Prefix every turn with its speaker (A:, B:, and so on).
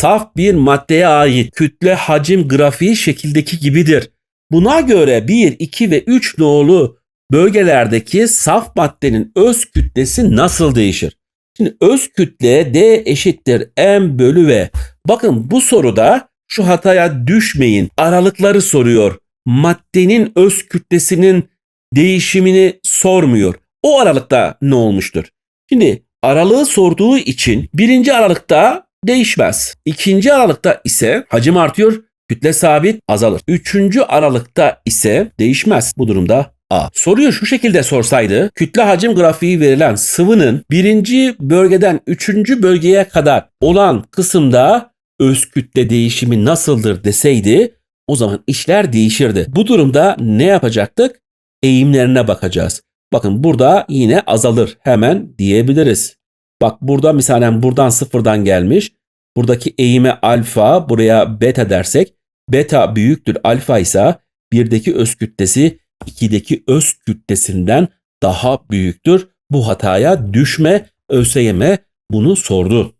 A: saf bir maddeye ait kütle hacim grafiği şekildeki gibidir. Buna göre 1, 2 ve 3 nolu bölgelerdeki saf maddenin öz kütlesi nasıl değişir? Şimdi öz kütle D eşittir M bölü V. Bakın bu soruda şu hataya düşmeyin. Aralıkları soruyor. Maddenin öz kütlesinin değişimini sormuyor. O aralıkta ne olmuştur? Şimdi aralığı sorduğu için birinci aralıkta değişmez. İkinci aralıkta ise hacim artıyor, kütle sabit azalır. Üçüncü aralıkta ise değişmez. Bu durumda A. Soruyu şu şekilde sorsaydı kütle hacim grafiği verilen sıvının birinci bölgeden üçüncü bölgeye kadar olan kısımda öz kütle değişimi nasıldır deseydi o zaman işler değişirdi. Bu durumda ne yapacaktık? Eğimlerine bakacağız. Bakın burada yine azalır hemen diyebiliriz. Bak burada misalen buradan sıfırdan gelmiş. Buradaki eğime alfa buraya beta dersek beta büyüktür alfa ise birdeki öz kütlesi 2'deki öz kütlesinden daha büyüktür. Bu hataya düşme ÖSYM bunu sordu.